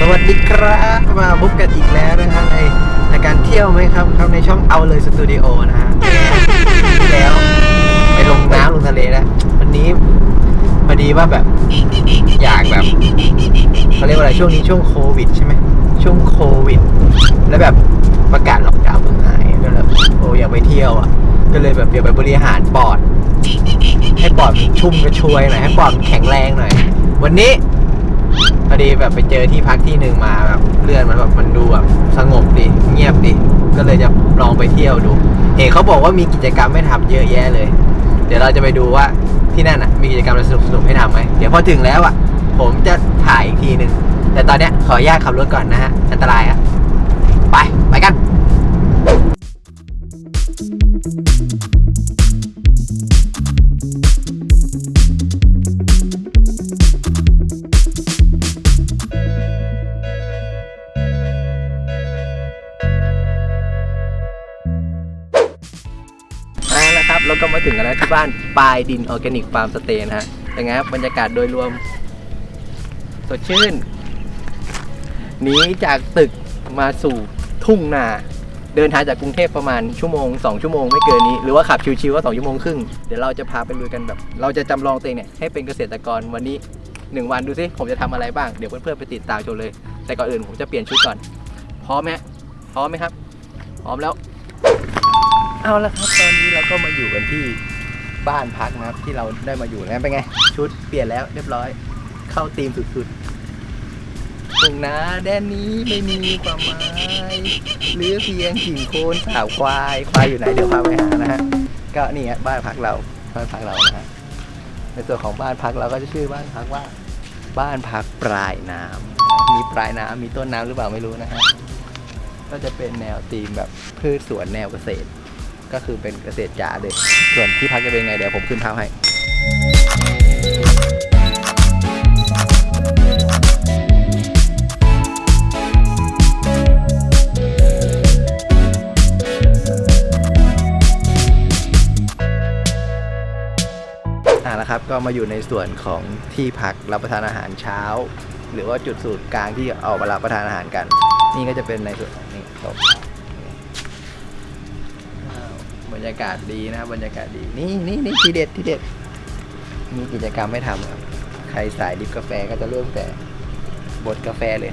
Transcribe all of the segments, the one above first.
สวัสดีครับมาพบกันอีกแล้วนะฮะในในการเที่ยวไหมครับครับในช่องเอาเลยสตูดิโอนะฮะที่แล้วไปลงน้ำลงทะเลแล้ววันนี้พอดีว่าแบบอยากแบบ เขาเรียกว่าอะไรช่วงนี้ช่วงโควิดใช่ไหมช่วงโควิด แล้วแบบประกาศล็อกดาวน์เมืองไทยก็เลยโอ้อยากไปเที่ยวอะ ก็เลยแบบอยากไปบริหารปอด ให้ปอดมันชุ่มกระชวยหน่อยให้ปอดมันแข็งแรงหน่อย วันนี้พอดีแบบไปเจอที่พักที่หนึ่งมาแบบเลื่อนมันแบบมันดูแบบสงบดี เงียบดี ก็เลยจะลองไปเที่ยวดู เห็นเขาบอกว่ามีกิจกรรมให้ทำเยอะแยะเลย เดี๋ยวเราจะไปดูว่าที่นั่นอะมีกิจกรรมอะไรสนุกๆให้ทำไหมเดี๋ยวพอถึงแล้วอะ ผมจะถ่ายอีกทีหนึ่งแต่ตอนเนี้ยขออนุญาตขับรถก่อนนะฮะ อันตรายอะไป ไปกันเอาละครับ เราก็มาถึงกันแล้วที่บ้านปลายดินออร์แกนิกฟาร์มสเตย์นะฮะเป็นไงครับบรรยากาศโดยรวม สดชื่นหนีจากตึกมาสู่ทุ่งนา เดินทางจากกรุงเทพประมาณชั่วโมง 2 ชั่วโมงไม่เกินนี้ หรือว่าขับชิวๆก็2ชั่วโมงครึ่งเดี๋ยวเราจะพาไปลุยกันแบบ เราจะจำลองตัวเองเนี่ยให้เป็นเกษตรกรวันนี้1วันดูซิผมจะทำอะไรบ้าง เดี๋ยวเพื่อนๆไปติดตามชมเลย แต่ก่อนอื่นผมจะเปลี่ยนชุดก่อน พร้อมไหมพร้อมไหมครับ พร้อมแล้ว เอาละครับตอนนี้เราก็มาอยู่กันที่บ้านพักนะครับที่เราได้มาอยู่นะเป็นไง ชุดเปลี่ยนแล้วเรียบร้อย เข้าธีมสุด งนาแดนนี้ไม่มีความหมายหรือเพียงกิ่งโคนสาวควายควายอยู่ไหนเดี๋ยวพาไปหานะฮะก็นี่ฮะบ้านพักเราบ้านพักเรานะฮะในส่วนของบ้านพักเราก็จะชื่อบ้านพักว่า บ้านพักปลายน้ำมีปลายน้ำมีต้นน้ำหรือเปล่าไม่รู้นะฮะก็จะเป็นแนวธีมแบบพืชสวนแนวเกษตร ก็คือเป็นเกษตรจ๋าเลยส่วนที่พักจะเป็นไงเดี๋ยวผมขึ้นภาพให้ อ่าแล้วครับ ก็มาอยู่ในส่วนของที่พักรับประทานอาหารเช้า หรือว่าจุดสูตรกลางที่เอามารับประทานอาหารกัน นี่ก็จะเป็นในส่วนของนี่โต๊ะว้าวบรรยากาศดีนะครับบรรยากาศดีนี่นี่นี่ทีเด็ดทีเด็ดมีกิจกรรมให้ทำครับ ใครสายดิบกาแฟก็จะเริ่มแต่บดกาแฟเลย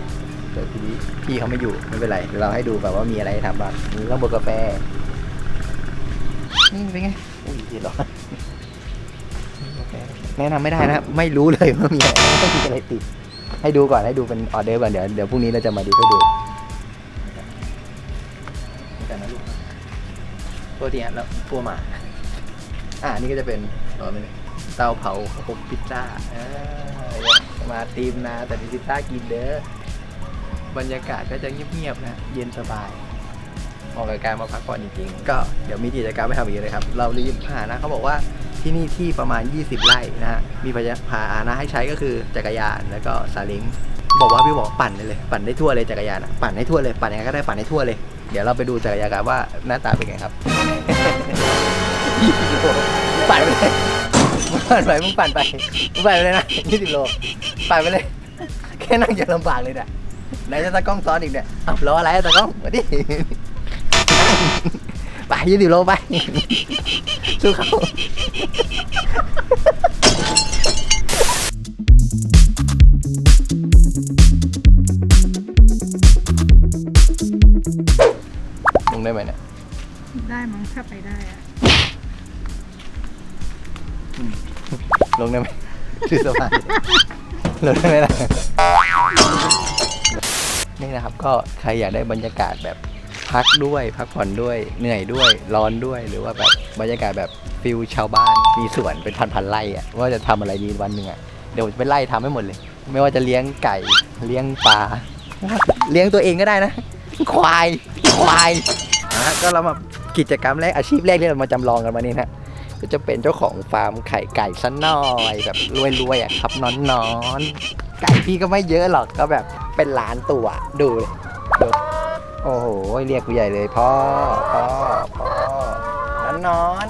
แต่ทีนี้พี่เขาไม่อยู่ไม่เป็นไรเราให้ดูแบบว่ามีอะไรให้ทำบ้างมีต้องบดกาแฟ นี่เป็นไงอุ้ยร้อน แฟแนะนำไม่ได้นะครับไม่รู้เลยว่ามีอะไรไม่มีอะไรติด ให้ดูก่อนให้ดูเป็นออเดอร์ก่อนเดี๋ยวเดี๋ยวพรุ่งนี้เราจะมาดูให้ดูแต่นะลูกตัวเนี้ยแล้วตัวหมาอ่านี่ก็จะเป็นเออไม่ใช่เตาเผาอบพิซซ่าอ่ามาตีมนะแต่มีพิซซ่ากินเด้อบรรยากาศก็จะเงียบๆนะ เย็นสบายเหมาะกับการมาพักผ่อนจริงๆ ก็เดี๋ยวมีกิจกรรมให้ทำอีกเลยครับ เรารีบหานะเขาบอกว่า ที่นี่ที่ประมาณ 20 ไร่นะฮะ มีพาาหนะให้ใช้ก็คือจักรยานแล้วก็ซาเล้งบอกว่าพี่บอกปั่นได้เลย ปั่นได้ทั่วเลยจักรยานปั่นให้ทั่วเลยปั่นยังไงก็ได้ปั่นให้ทั่วเลย เดี๋ยวเราไปดูจักรยานกันว่าหน้าตาเป็นไงครับยี่สิบโลปั่นไปเลยปั่นไปมึงปั่นไปมึงปั่นไปเลยนะยี่สิบโลปั่นไปเลย แค่นั่งจะลำบากเลยเนี่ยไหนจะตะกล้องซ้อนอีกเนี่ยอ้าวรออะไรตะกล้องมาดิ ไปยี่สิบโลไปสู้เขาลงได้ไหมเนี่ย ได้มั้งถ้าไปได้อะลงได้ไหมชื่อสะพานลงได้ไหมล่ะนี่นะครับก็ใครอยากได้บรรยากาศแบบ พักด้วยพักผ่อนด้วยเหนื่อยด้วยร้อนด้วยหรือว่าแบบบรรยากาศแบบฟิลชาวบ้านมีสวนเป็นพันๆไร่อะว่าจะทำอะไรดีวันหนึ่งอะเดี๋ยวจะไปไล่ทำให้หมดเลย ไม่ว่าจะเลี้ยงไก่เลี้ยงปลาเลี้ยงตัวเองก็ได้นะ ควายควายอะก็เรามากิจกรรมแรกอาชีพแรกที่เรามาจำลองกันมานี่นะก็จะเป็นเจ้าของฟาร์มไข่ไก่ซะหน่อยแบบรวยๆอะครับนอนนอนๆไก่พี่ก็ไม่เยอะหรอกก็แบบเป็นล้านตัวดูเลยดู โอ้โห เรียกผู้ใหญ่เลยพ่อพ่อพ่อนอนนอน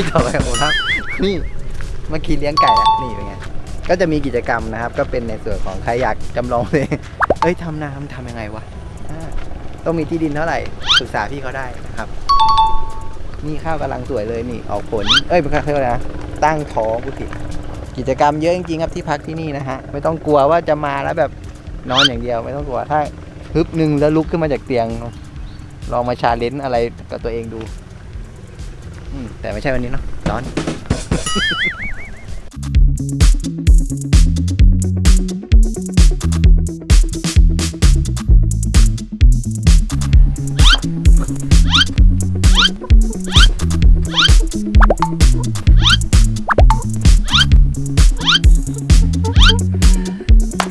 อ่าชื่ต่อไปของผมครับนี่เมื่อกี้เลี้ยงไก่อะนี่เป็นไงก็จะมีกิจกรรมนะครับ ก็เป็นในส่วนของใครอยากจำลองเลยเอ้ยทำนาทำทำยังไงวะอ่าต้องมีที่ดินเท่าไหร่ปรึกษาพี่เขาได้นะครับ นี่ข้าวกำลังสวยเลยนี่ออกผล เอ้ยเป็นเขาเรียกว่าอะไรนะตั้งท้องผู้ผิดกิจกรรมเยอะจริงๆครับที่พักที่นี่นะฮะไม่ต้องกลัวว่าจะมาแล้วแบบนอนอย่างเดียวไม่ต้องกลัวถ้าฮึบหนึ่งแล้วลุกขึ้นมาจากเตียงลองมาชาเลนจ์อะไรกับตัวเองดู แต่ไม่ใช่วันนี้เนาะร้อน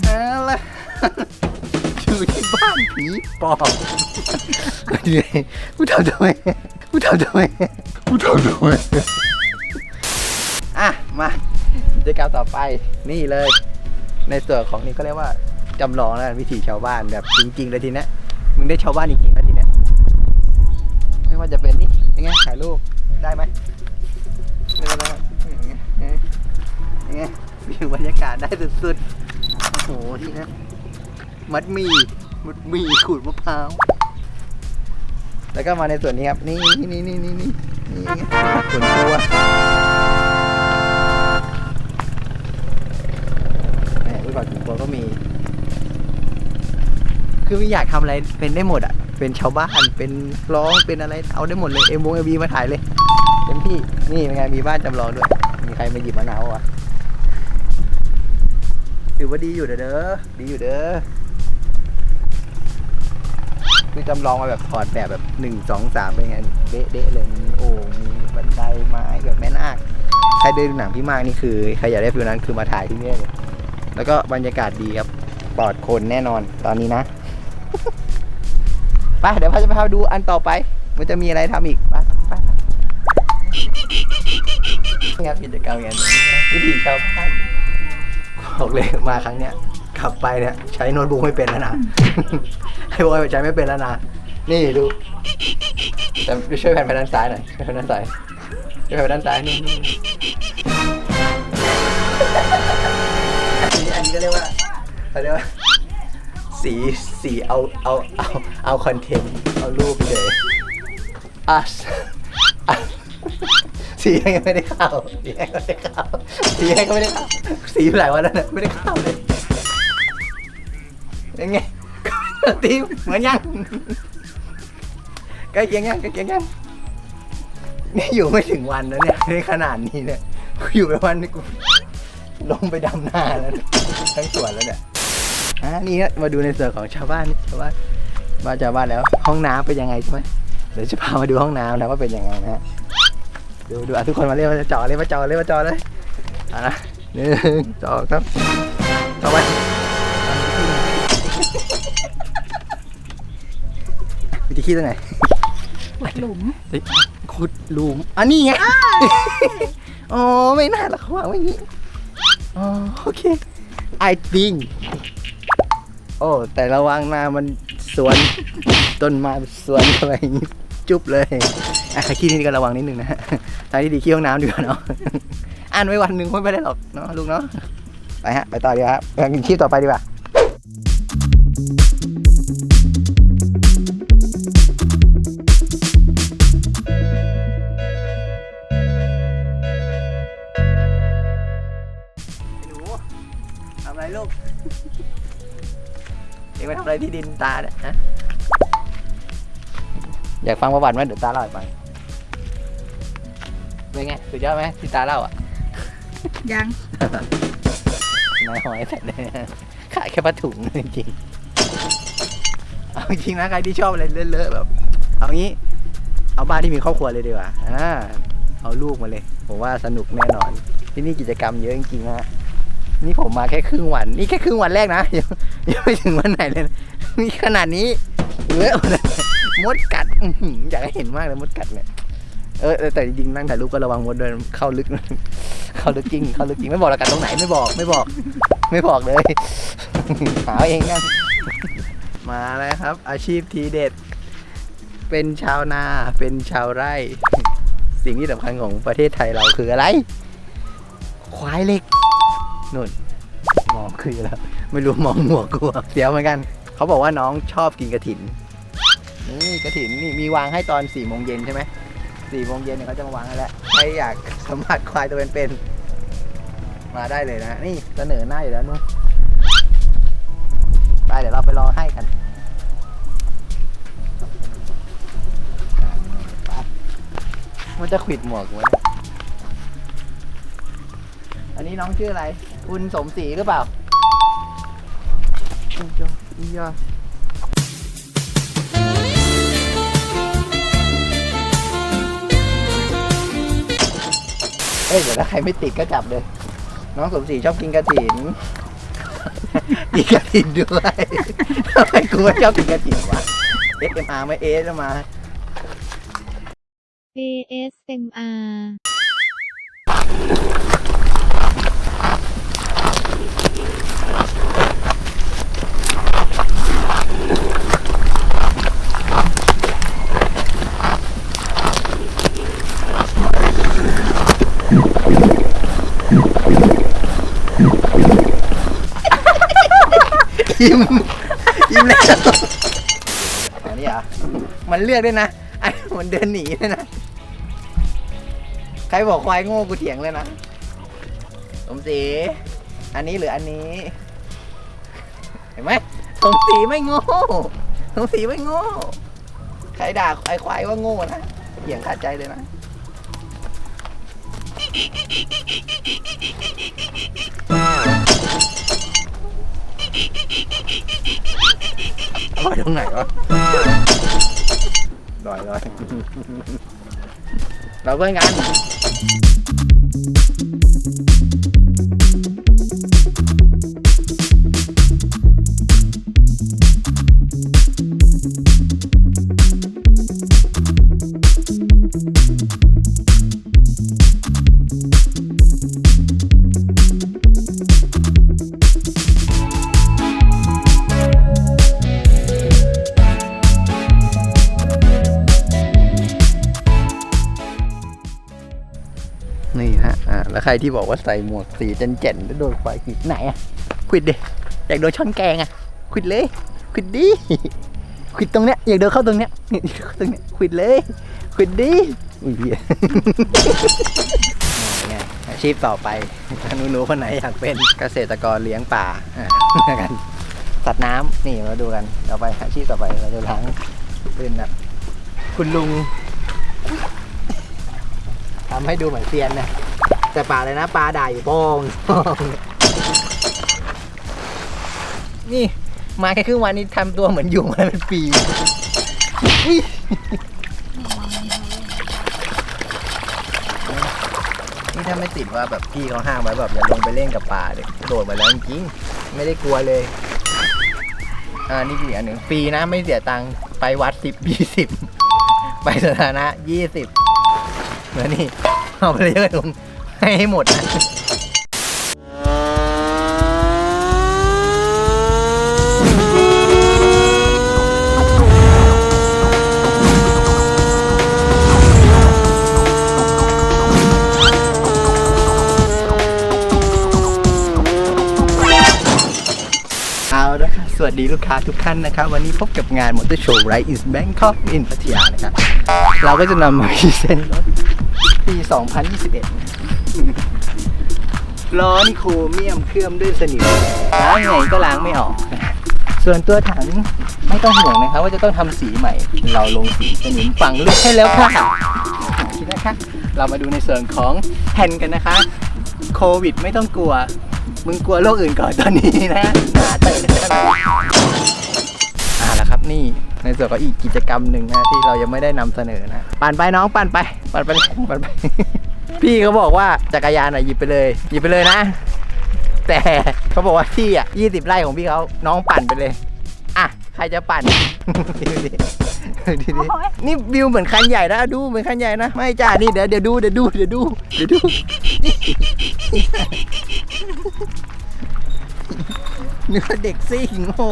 เอาละอยู่ที่บ้านผีปอบเหนื่อยกูทำทำไมกู ทำทำไมกูทำทำไมอะ มากิจกรรมต่อไปนี่เลย ในส่วนของนี่ก็เรียกว่าจำลองแล้วกันวิถีชาวบ้านแบบจริงๆเลยทีเนี้ยมึงได้ชาวบ้านจริงๆแล้วทีเนี้ยไม่ว่าจะเป็นนี่ยังไงถ่ายรูปได้ไหมไม่ได้แล้วยังไงยังไงวิวบรรยากาศได้สุดๆโอ้โหที่นะมัดหมีมัดหมีขูดมะพร้าว แล้วก็มาในส่วนนี้ครับ นี่นี่นี่นี่นี่นี่ส่วนตัวแหมรูปแบบส่วนตัวก็มี คือไม่อยากทำอะไรเป็นได้หมดอะ เป็นชาวบ้าน เป็นร้อง เป็นอะไร เอาได้หมดเลย เอ็มวงเอบีมาถ่ายเลย เต็มที่ นี่เป็นไง มีบ้านจำลองด้วย มีใครมาหยิบมะนาววะถือว่าดีอยู่เด้อเด้อดีอยู่เด้อ คือจำลองมาแบบถอดแบบแบบหนึ่งสองสามเป็นไงเด๊ะเด๊ะเลยมีโอ่งมีบันไดไม้แบบแม่นาคใครได้ดูหนังพี่มากนี่คือใครอยากได้ฟิลนั้นคือมาถ่ายที่นี่เลยแล้วก็บรรยากาศดีครับปลอดคนแน่นอนตอนนี้นะไปเดี๋ยวพาจะไปพาดูอันต่อไป มันจะมีอะไรทำอีกไปไปไปนี่ครับกิจกรรมอย่างนี้วิถีชาวบ้านบอกเลยมาครั้งเนี้ยขับไปเนี่ยใช้โน้ตบุ๊กไม่เป็นแล้วนะ ให้บอกว่าใช้ไม่เป็นแล้วนะ นี่ดู แต่ช่วยแผ่นไปด้านซ้ายหน่อยช่วยแผ่นด้านซ้ายช่วยแผ่นไปด้านซ้ายนี่นี่อันนี้อันนี้ก็เรียกว่าเขาเรียกว่า สีสีเอาเอาเอาเอาคอนเทนต์เอารูปไปเลยอะอะสียังไม่ได้เข้าสียังไม่ได้เข้าสียังก็ไม่ได้เข้าสีหลายวันแล้วนะไม่ได้เข้าเลยยังไง ตีเหมือนยังใกล้เคียงยังใกล้เคียงยังนี่อยู่ไม่ถึงวันแล้วเนี่ยในขนาดนี้เนี่ยกูอยู่ไปวันนี้กูลงไปดำนาแล้วเนี่ยทั้งสวนแล้วเนี่ยอะนี่ฮะมาดูในส่วนของชาวบ้านนี่ชาวบ้านบ้านชาวบ้านแล้วห้องน้ำเป็นยังไงใช่ไหมเดี๋ยวจะพามาดูห้องน้ำนะว่าเป็นยังไงนะฮะดูดูอะทุกคนมาเรียกมาจอเลยกมาจอเลยกมาจอเลยอะนะหนึ่งสองครับต่อไป วิธีคิดตรงไหนขุดหลุมเฮ้ยขุดหลุมอันนี้ไงอ๋อไม่น่าหรอกเขาวางไว้อย่างนี้อ๋อโอเค I think โอ้แต่ระวังนะมันสวนต้นไม้สวนอะไรอย่างงี้จุ๊บเลยอะใครขี้นี่ก็ระวังนิดนึงนะฮะทางที่ดีขี้ห้องน้ำดีกว่าเนาะอ่านไว้วันหนึ่งไม่ได้หรอกเนาะลูกเนาะไปฮะไปต่อดีกว่าครับไปกินคลิปต่อไปดีกว่า ทำอะไรลูกเอ็งไปทำอะไรที่ดินตาเนี่ยฮะอยากฟังประวัติไหมเดี๋ยวตาเล่าให้ฟังเป็นไงสุดยอดไหมที่ตาเล่าอะยังนายหอยใส่เลยขายแค่ผ้าถุงจริงๆเอาจริงนะใครที่ชอบอะไรเลอะๆแบบเอางี้ เอาบ้านที่มีครอบครัวเลยดีกว่าอ่าเอาลูกมาเลย ผมว่าสนุกแน่นอน ที่นี่กิจกรรมเยอะจริงๆนะฮะ นี่ผมมาแค่ครึ่งวัน นี่แค่ครึ่งวันแรกนะยังยังไม่ถึงวันไหนเลยนะนี่ขนาดนี้เยอะเลยมดกัดอื้อหืออยากให้เห็นมากเลยมดกัดเนี่ยเออแต่จริงๆนั่งถ่ายรูปก็ระวังมดเดินเข้าลึก เข้าลึกจริง เข้าลึกจริงไม่บอกแล้วกันตรงไหนไม่บอกไม่บอก ไม่บอกเลย หาเองกันมาแล้วครับ อาชีพทีเด็ด เป็นชาวนาเป็นชาวไร่ สิ่งที่สำคัญของประเทศไทยเราคืออะไร ควายเหล็ก นุ่นมองคือแล้ว ไม่รู้มองหัวกลัวเสียวเหมือนกัน เขาบอกว่าน้องชอบกินกระถินนี่กระถินนี่มีวางให้ตอนสี่โมงเย็นใช่ไหมสี่โมงเย็นเนี่ยเขาจะมาวางให้แล้วใครอยากสัมผัสควายตัวเป็นๆมาได้เลยนะนี่เสนอหน้าอยู่แล้วนุ่นไปเดี๋ยวเราไปรอให้กันมันจะขวิดหมวกวะเนี่ย อันนี้น้องชื่ออะไร คุณสมศรีหรือเปล่าอียออียอเอ้ยเดี๋ยวถ้าใครไม่ติดก็จับเลย น้องสมศรีชอบกินกระถินกินกระถินด้วยทำไมกูไม่ชอบกินกระถินวะ SMR ไหม่ ASMR ASMR ยิ้มยิ้มแล้วอันนี้เหรอะมันเลือกด้วยนะไอ้มันเดินหนีเลยนะใครบอกควายโง่กูเถียงเลยนะสมศรีอันนี้หรืออันนี้ เห็นไหมสมศรีไม่โง่สมศรีไม่โง่ใครด่าไอ้ควายว่าโง่นะเถียงขาดใจเลยนะ อร่อยตรงไหนวะลอยลอยเราเพื่อนกัน รที่บอกว่าใส่หมวกสีเจนๆแล้วโดนควายขวิดไหนอะขวิดดิอยากโดนช้อนแกงอะขวิดเลยขวิดดิขวิดตรงเนี้ยอยากเดินเข้าตรงเนี้ยเข้าตรงเนี้ยขวิดเลยขวิดดิอุ้ยเหี้ยไงอาชีพต่อไปถ้าหนูๆคนไหนอยากเป็นเกษตรกรเลี้ยงป่าอ่ากันสัตว์น้ำนี่มาดูกันต่อไปอาชีพต่อไปเราจะล้างเป็นแบบคุณลุงทำให้ดูเหมือนเซียนนะ แต่ปลาเลยนะปลาด่าอยู่ป้งโป้งนี่มาแค่ครึ่งวันนี้ทำตัวเหมือนอยู่มาเป็นปีอุ๊ยนี่ถ้าไม่ติดว่าแบบพี่เขาห้ามไว้แบบอย่าลงไปเล่นกับปลาเด็กโดดมาแล้วจริงๆไม่ได้กลัวเลย อ่านี่อีกอันหนึ่งฟรีนะไม่เสียตังค์ไปวัดสิบยี่สิบไปสถานะยี่สิบเหมือนนี่เอาไปเลยเลยลุง ให้หมดนะเอาละครับสวัสดีลูกค้าทุกท่านนะครับ วันนี้พบกับงาน Motor Show Ride is Bangkok in พัทยานะครับ เราก็จะนำมาพรีเซนต์รถปี 2021 ล้อนโครเมียมเคลือบด้วยสนิมล้างไงก็ล้างไม่ออก ส่วนตัวถังไม่ต้องห่วงนะครับว่าจะต้องทำสีใหม่ เราลงสีสนิมฝังลึกให้แล้วค่ะคิดนะคะ เรามาดูในส่วนของแผ่นกันนะคะ โควิดไม่ต้องกลัว มึงกลัวโรคอื่นก่อนตอนนี้นะหนาเตอะ อ่าแล้วครับนี่ในส่วนของอีกกิจกรรมหนึ่งนะที่เรายังไม่ได้นำเสนอนะปั่นไปน้องปั่นไปปั่นไปปั่นไป พี่เขาบอกว่าจักรยานอะหยิบไปเลย หยิบไปเลยนะ แต่เขาบอกว่าที่อะยี่สิบไร่ของพี่เขาน้องปั่นไปเลย อะ ใครจะปั่นดูดิดูดินี่วิวเหมือนคันใหญ่นะดูเหมือนคันใหญ่นะ ไม่จ้านี่เดี๋ยวเดี๋ยวดูเดี๋ยวดูเดี๋ยวดูเดี๋ยวดูนึกว่เด็กซิ่งโอ้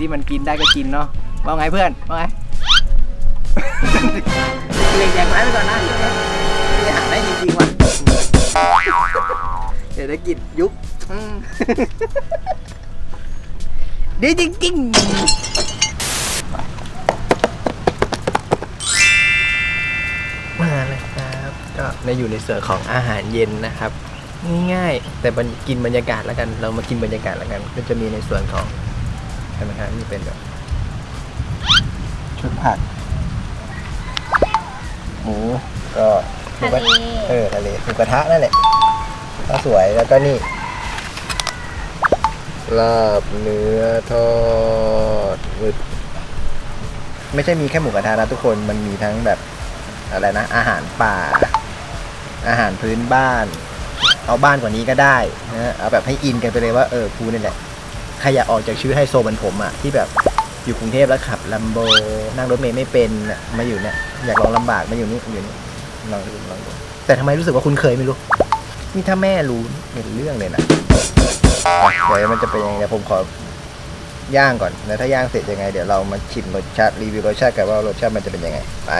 ที่มันกินได้ก็กินเนาะว่าไงเพื่อนว่าไงเรียกอย่างนั้นไปก่อนนะเดี๋ยวหาได้จริงๆว่ะเศรษฐกิจยุคอืมดีจริงๆมาเลยครับก็ในอยู่ในส่วนของอาหารเย็นนะครับ ง่ายๆแต่กินบรรยากาศแล้วกัน เรามากินบรรยากาศแล้วกัน ก็จะมีในส่วนของ ช่ไหมครับนี่เป็นแบบชุดผักหมูก็หมูกระทะเลเออทะเลหมูกระทะนั่นแหละก็สวยแล้วก็นี่ลาบเนื้อทอดหมึกไม่ใช่มีแค่หมูกระทะนะทุกคนมันมีทั้งแบบอะไรนะ อาหารป่า อาหารพื้นบ้าน เอาบ้านกว่านี้ก็ได้นะเอาแบบให้อินกันไปเลยว่าเออกูนี่แหละ ใครอยากออกจากชีวิตไฮโซเหมือนผมอะที่แบบอยู่กรุงเทพแล้วขับลัมโบนั่งรถเมล์ไม่เป็นน่ะมาอยู่เนี่ยอยากลองลำบากมาอยู่นี่อยู่นี่ลองดูลองดูแต่ทำไมรู้สึกว่าคุณเคยไม่รู้ นี่ถ้าแม่รู้เป็นเรื่องเลยนะอะเดี๋ยวมันจะเป็นยังไงเดี๋ยวผมขอย่างก่อนแล้วถ้าย่างเสร็จยังไง เดี๋ยวเรามาชิมรสชาติรีวิวรสชาติกันว่ารสชาติมันจะเป็นยังไง ไป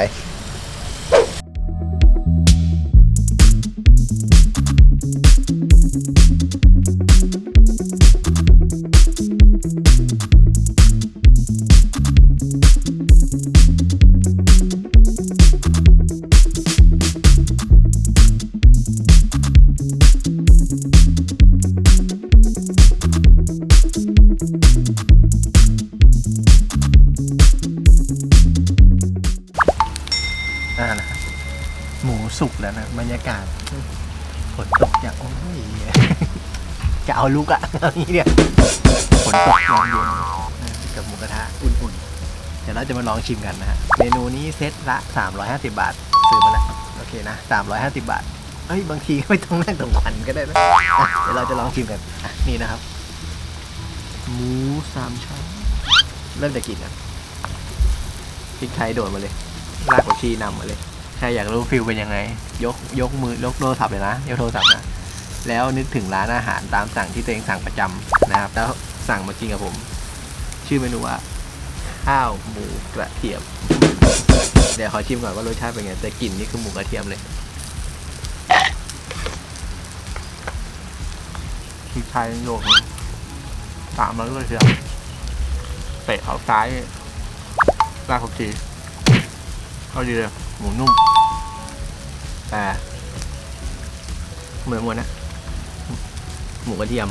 ฝนตกอย่างโอ้ยจะเอาลุกอะเอางี้เนี่ยฝนตกยามเย็นนะกับหมูกระทะอุ่นๆ เดี๋ยวเราจะมาลองชิมกันนะฮะ เมนูนี้เซตละ 350 บาท ซื้อมาแล้ว โอเคนะ 350 บาท เฮ้ย บางทีก็ไม่ต้องนั่งตรงควันก็ได้นะ เดี๋ยวเราจะลองชิมกัน นี่นะครับ หมูสามชั้น เริ่มจากกินนะพริกไทยโดดมาเลย รากผักชีนำมาเลย ใครอยากรู้ฟิลเป็นยังไง ยกยกมือยกโทรศัพท์เลยนะยกโทรศัพท์นะแล้วนึกถึงร้านอาหารตามสั่งที่ตัวเองสั่งประจำนะครับ แล้วสั่งมากินกับผม ชื่อเมนูว่าข้าวหมูกระเทียม เดี๋ยวขอชิมก่อนว่ารสชาติเป็นไงแต่กลิ่นนี่คือหมูกระเทียมเลยพริกไทยโยกตามมาด้วยเชียวเตะเขาซ้ายรากผักชีเอาดีเลย หมูนุ่ม แต่เหมือนมดนะ หมูกระเทียม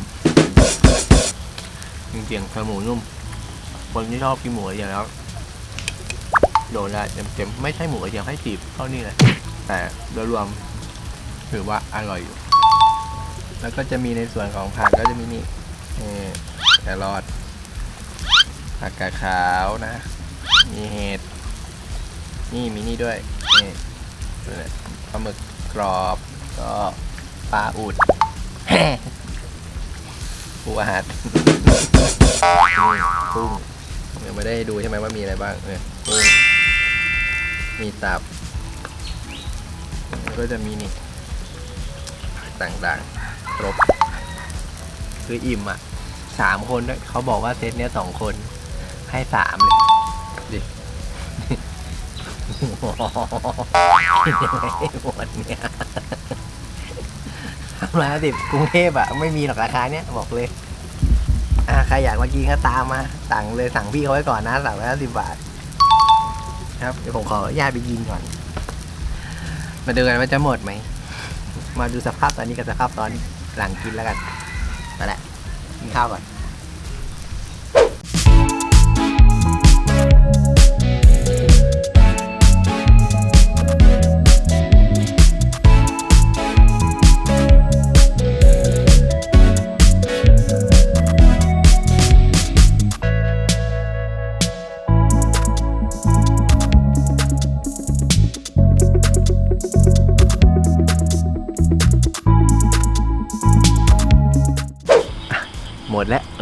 จริงๆแต่หมูนุ่ม คนที่ชอบกินหมูกระเทียมแล้วโดนได้เต็มๆไม่ใช่หมูกระเทียมให้จีบเท่านี้เลย แต่โดยรวมถือว่าอร่อยอยู่ แล้วก็จะมีในส่วนของผักก็จะมีนี่นี่แครอทผักกาดขาวนะ มีเห็ด นี่มีนี่ด้วย นี่นี่แหละปลาหมึกกรอบก็ปลาอุดปูอาหารกุ้งยังไม่ได้ดูใช่ไหมว่ามีอะไรบ้างเนี่ยกุ้งมีตับก็จะมีนี่ ต่างๆ ครบ คืออิ่มอะสามคนด้วยเขาบอกว่าเซตเนี้ยสองคนให้สามเลย หมดเนี่ยมร้อยห้าสิบกรุงเทพอะไม่มีหรอกราคาเนี้ยบอกเลย อ่าใครอยากมากินก็ตามมา สั่งเลยสั่งพี่เขาไว้ก่อนนะสามร้อยห้าสิบบาท ครับเดี๋ยวผมขออนุญาตไปยิงก่อน มาดูกันว่าจะหมดไหม มาดูสภาพตอนนี้กับสภาพตอนหลังกินแล้วกันมาแหละกินข้าวก่อน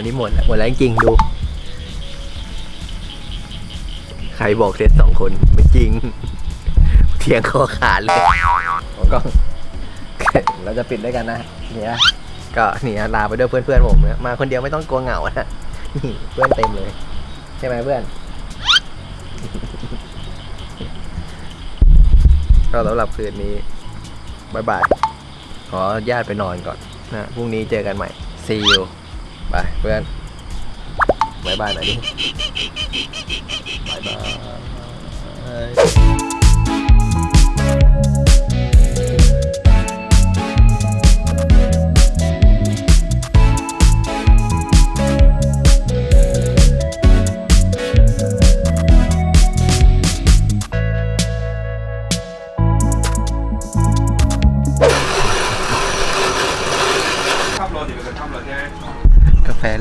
นนี้หมดแล้วหมดแล้วจริงๆดู ใครบอกเสร็จสองคนไม่จริง เทียงคอขาดเลยผมก็เราจะปิดด้วยกันนะเนี่ยก็เนี่ยลาไปด้วยเพื่อนๆผมนะมาคนเดียวไม่ต้องกลัวเหงานะนี่เพื่อนเต็มเลย ใช่ไหมเพื่อนก็สำหรับคืนนี้บายบาย ขออนุญาตไปนอนก่อนนะ พรุ่งนี้เจอกันใหม่ see you บายเพื่อนบายบายหน่อยดิบายบาย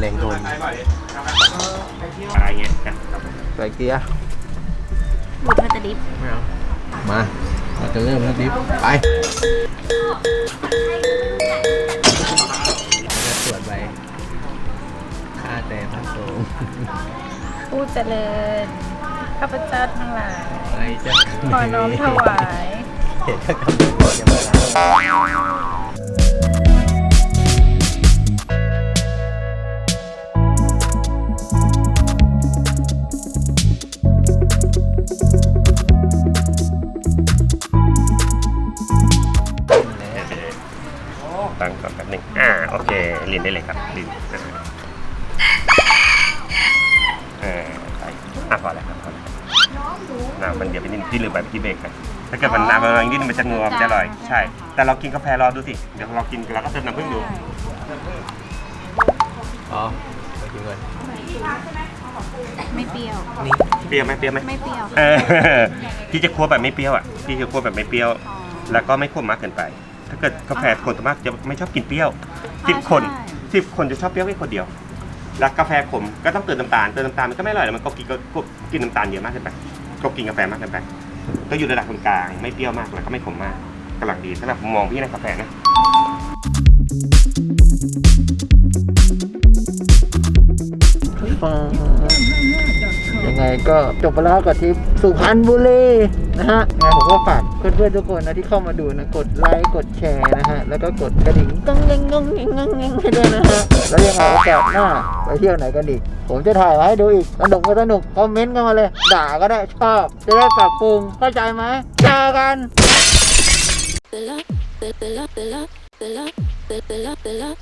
แรงโดนอะไรเงี้ยครับใส่เกียร์บุตรตะดิบไม่เอาเราจะเริ่มแล้วดิฟไปจะสวดไปข้าแต่พระสงฆ์ผู้เจริญข้าพเจ้าทั้งหลายขอน้อมถวายเหตุการณ์ก่อนอย่ามาล้างตั้ง เคเรียนได้เลยครับดินเออไปอะพอแล้วครับพอแล้วน้ำมันเดี๋ยวไปนิดที่ลืมไปที่เบรกไปถ้าเกิดมันน้ำมันนิดนึงมันจะนัวมันจะอร่อยใช่ แต่เรากินกาแฟรอดูสิเดี๋ยวเรากินเราก็เติมน้ำผึ้งดูอ๋อไปกินก่อนไม่เปรี้ยวนี่เปรี้ยวไหมเปรี้ยวไหมไม่เปรี้ยวเออพี่จะคั่วแบบไม่เปรี้ยวอะพี่จะคั่วแบบไม่เปรี้ยว แล้วก็ไม่ข้นมากเกินไป ถ้าเกิดกาแฟคนส่วนมากจะไม่ชอบกินเปรี้ยว สิบคนสิบคนจะชอบเปรี้ยวแค่คนเดียวแล้วกาแฟขมก็ต้องเติมน้ำตาลเติมน้ำตาลมันก็ไม่อร่อยแล้วมันก็กินก็ก็กินน้ำตาลเยอะมากเกินไปก็กินกาแฟมากเกินไปก็อยู่ระดับกลางๆไม่เปรี้ยวมากแล้วก็ไม่ขมมากกำลังดีสำหรับมุมมองพี่ในกาแฟนะยังไงก็จบไปแล้วกับทริปสุพรรณบุรีนะฮะงานผมก็ฝาก เพื่อนๆทุกคนนะที่เข้ามาดูนะกดไลค์กดแชร์นะฮะแล้วก็กดกระดิ่งก้องเง้งก้องเง้งก้องเง้งให้ด้วยนะฮะแล้วยังไงโอกาสหน้าไปเที่ยวไหนกันอีกผมจะถ่ายมาให้ดูอีกสนุกก็สนุกคอมเมนต์กันมาเลย ด่าก็ได้ชอบจะได้ปรับปรุงเข้าใจไหมเจอกัน the love, the the love, the love, the love, the the love, the love.